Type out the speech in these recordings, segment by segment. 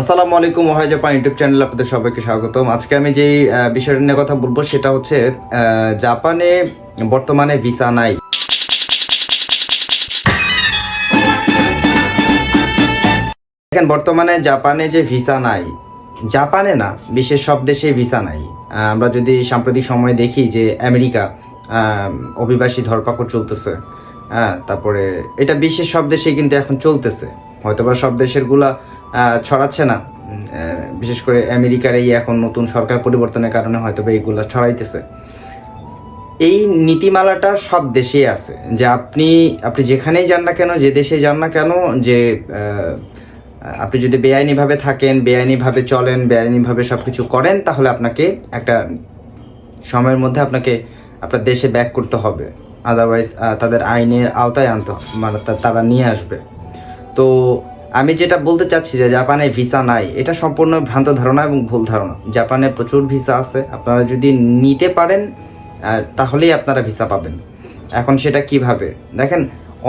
আসসালামু আলাইকুম ওহাই Japan YouTube চ্যানেলে আপনাদের সবাইকে স্বাগতম। আজকে আমি যেই বিষয়টা নিয়ে কথা বলব সেটা হচ্ছে জাপানে বর্তমানে ভিসা নাই। দেখেন, বর্তমানে জাপানে যে ভিসা নাই, জাপানে না, বিশ্বের সব দেশে ভিসা নাই। আমরা যদি সাম্প্রতিক সময়ে দেখি যে আমেরিকা অভিবাসী ধরপাকড় চলতেছে হ্যাঁ তারপরে এটা বিশ্বের সব দেশেই কিন্তু এখন চলতেছে। হয়তোবা সব দেশেরগুলা ছড়াচ্ছে না। বিশেষ করে আমেরিকার এই এখন নতুন সরকার পরিবর্তনের কারণে হয়তোবা এইগুলা ছড়াইতেছে। এই নীতিমালাটা সব দেশেই আছে। যে আপনি আপনি যেখানেই যান না কেন, যে দেশে যান না কেন, যে আপনি যদি বেআইনিভাবে থাকেন, বেআইনিভাবে চলেন, বেআইনিভাবে সব কিছু করেন, তাহলে আপনাকে একটা সময়ের মধ্যে আপনাকে, আপনার দেশে ব্যাক করতে হবে। আদারওয়াইজ তাদের আইনের আওতায় আনতে মানে তারা নিয়ে আসবে। তো আমি যেটা বলতে চাচ্ছি যে জাপানে ভিসা নাই, এটা সম্পূর্ণ ভ্রান্ত ধারণা এবং ভুল ধারণা। জাপানে প্রচুর ভিসা আছে, আপনারা যদি নিতে পারেন তাহলেই আপনারা ভিসা পাবেন। এখন সেটা কীভাবে? দেখেন,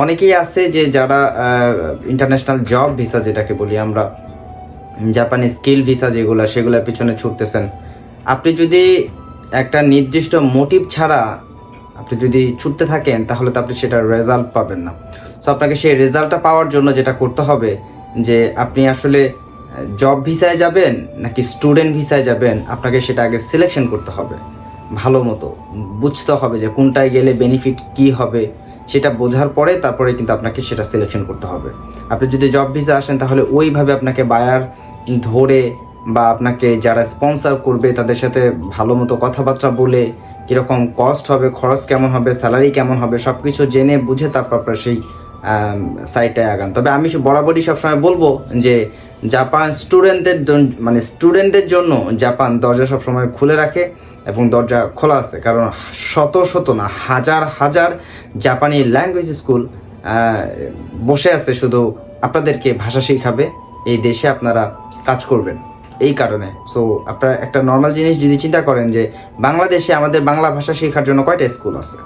অনেকেই আছে যে যারা ইন্টারন্যাশনাল জব ভিসা যেটাকে বলি আমরা, জাপানি স্কিল ভিসা যেগুলো, সেগুলোর পিছনে ছুটতেছেন। আপনি যদি একটা নির্দিষ্ট মোটিভ ছাড়া আপনি যদি ছুটতে থাকেন, তাহলে তো আপনি সেটার রেজাল্ট পাবেন না। সো আপনাকে সেই রেজাল্টটা পাওয়ার জন্য যেটা করতে হবে, যে আপনি আসলে জব ভিসায় যাবেন নাকি স্টুডেন্ট ভিসায় যাবেন, আপনাকে সেটা আগে সিলেকশন করতে হবে। ভালো মতো বুঝতে হবে যে কোনটায় গেলে বেনিফিট কি হবে, সেটা বোঝার পরে তারপরে কিন্তু আপনাকে সেটা সিলেকশন করতে হবে। আপনি যদি জব ভিসা আসেন, তাহলে ওইভাবে আপনাকে বায়ার ধরে বা আপনাকে যারা স্পন্সর করবে, তাদের সাথে ভালো মতো কথাবার্তা বলে কীরকম কস্ট হবে, খরচ কেমন হবে স্যালারি কেমন হবে সব কিছু জেনে বুঝে তারপর আপনার সেই সাইটটায় আগান। তবে আমি বরাবরই সবসময় বলব যে জাপান স্টুডেন্টদের মানে স্টুডেন্টদের জন্য জাপান দরজা সবসময় খুলে রাখে এবং দরজা খোলা আছে। কারণ শত শত না, হাজার হাজার জাপানি ল্যাঙ্গুয়েজ স্কুল বসে আছে শুধু আপনাদেরকে ভাষা শেখাবে, এই দেশে আপনারা কাজ করবেন। এই কারণে। সো আপনারা একটা নর্মাল জিনিস যদি চিন্তা করেন যে, বাংলাদেশে আমাদের বাংলা ভাষা শেখার জন্য কয়টা স্কুল আছে?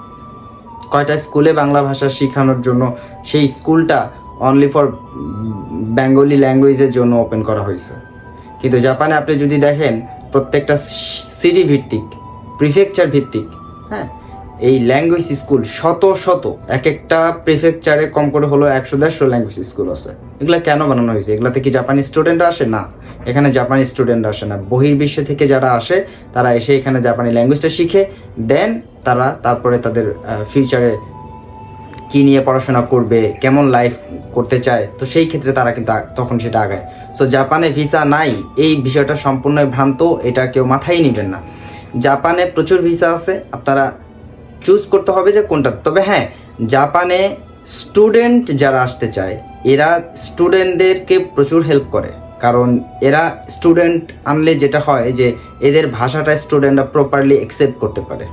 কয়টা স্কুলে বাংলা ভাষা শেখানোর জন্য সেই স্কুলটা অনলি ফর বেঙ্গলি ল্যাঙ্গুয়েজের জন্য ওপেন করা হয়েছে। কিন্তু জাপানে আপনি যদি দেখেন, প্রত্যেকটা সিটি ভিত্তিক প্রিফেকচার ভিত্তিক হ্যাঁ এই ল্যাঙ্গুয়েজ স্কুল শত শত এক একটা প্রিফেকচারে কম করে হলো একশো দেড়শো ল্যাঙ্গুয়েজ স্কুল আছে। এগুলা কেন বানানো হয়েছে? এগুলাতে কি জাপানি স্টুডেন্ট আসে? না। এখানে জাপানি স্টুডেন্ট আসে না। বহির্বিশ্ব থেকে যারা আসে, তারা এসে এখানে জাপানি ল্যাঙ্গুয়েজটা শিখে দেন তারা তারপরে তাদের ফিউচারে কি নিয়ে পড়াশোনা করবে, কেমন লাইফ করতে চায়, তো সেই ক্ষেত্রে তারা কিন্তু তখন সেটা আগায়। সো জাপানে ভিসা নাই। এই বিষয়টা সম্পূর্ণ ভ্রান্ত, এটা কেউ মাথায় নেবেন না। জাপানে প্রচুর ভিসা আছে। আপনারা চুজ করতে হবে যে কোনটা। তবে হ্যাঁ জাপানে স্টুডেন্ট যারা আসতে চায়, এরা স্টুডেন্টদেরকে প্রচুর হেল্প করে। কারণ এরা স্টুডেন্ট আনলে যেটা হয় যে এদের ভাষাটা স্টুডেন্টরা প্রপারলি অ্যাকসেপ্ট করতে পারে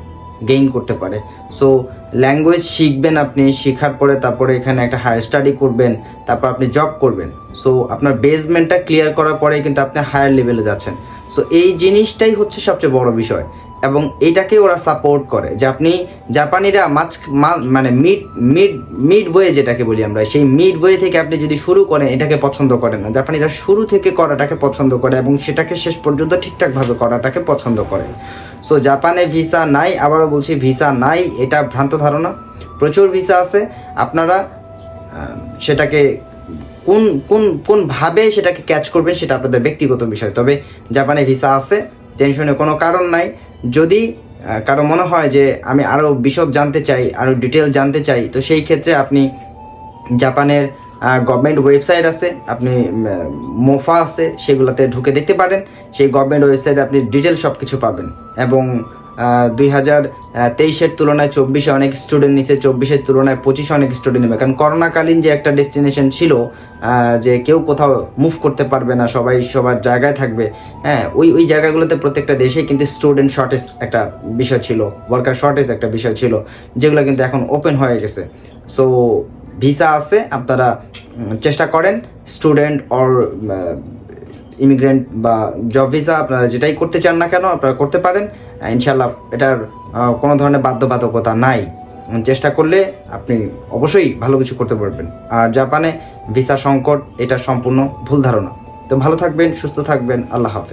গেইন করতে পারে। সো ল্যাঙ্গুয়েজ শিখবেন আপনি, শেখার পরে তারপরে এখানে একটা হায়ার স্টাডি করবেন, তারপর আপনি জব করবেন। সো আপনার বেসমেন্টটা ক্লিয়ার করার পরে কিন্তু আপনি হায়ার লেভেলে যাচ্ছেন। সো এই জিনিসটাই হচ্ছে সবচেয়ে বড় বিষয়। এবং এটাকে ওরা সাপোর্ট করে। যে আপনি জাপানিরা মাছ মানে মিড মিড মিড ওয়ে যেটাকে বলি আমরা, সেই মিড ওয়ে থেকে আপনি যদি শুরু করেন, এটাকে পছন্দ করেন না। জাপানিরা শুরু থেকে করাটাকে পছন্দ করে এবং সেটাকে শেষ পর্যন্ত ঠিকঠাকভাবে করাটাকে পছন্দ করে। সো জাপানে ভিসা নাই, আবারও বলছি ভিসা নাই, এটা ভ্রান্ত ধারণা। প্রচুর ভিসা আছে, আপনারা সেটাকে কোন কোন কোন ভাবে সেটাকে ক্যাচ করবেন সেটা আপনাদের ব্যক্তিগত বিষয়। তবে জাপানে ভিসা আছে টেনশনের কোনো কারণ নাই। যদি কারও মনে হয় যে আমি আরও বিশদ জানতে চাই আরও ডিটেল জানতে চাই, তো সেই ক্ষেত্রে আপনি জাপানের গভর্নমেন্ট ওয়েবসাইট আছে, আপনি মোফা আছে, সেগুলোতে ঢুকে দেখতে পারেন। সেই গভর্নমেন্ট ওয়েবসাইটে আপনি ডিটেল সব কিছু পাবেন এবং দুই হাজার তেইশের তুলনায় চব্বিশে অনেক স্টুডেন্ট নিছে, চব্বিশের তুলনায় পঁচিশে অনেক স্টুডেন্ট নেবে। কারণ করোনাকালীন যে একটা ডেস্টিনেশন ছিল যে কেউ কোথাও মুভ করতে পারবে না, সবাই সবার জায়গায় থাকবে। হ্যাঁ ওই ওই জায়গাগুলোতে প্রত্যেকটা দেশে কিন্তু স্টুডেন্ট শর্টেজ একটা বিষয় ছিল ওয়ার্কার শর্টেজ একটা বিষয় ছিল, যেগুলো কিন্তু এখন ওপেন হয়ে গেছে। সো ভিসা আছে, আপনারা চেষ্টা করেন স্টুডেন্ট অর ইমিগ্রেন্ট বা জব ভিসা আপনারা যেটাই করতে চান না কেন, আপনারা করতে পারেন। ইনশাল্লাহ এটার কোনো ধরনের বাধ্যবাধকতা নাই। চেষ্টা করলে আপনি অবশ্যই ভালো কিছু করতে পারবেন। আর জাপানে ভিসা সংকট, এটা সম্পূর্ণ ভুল ধারণা। তো ভালো থাকবেন, সুস্থ থাকবেন, আল্লাহ হাফেজ।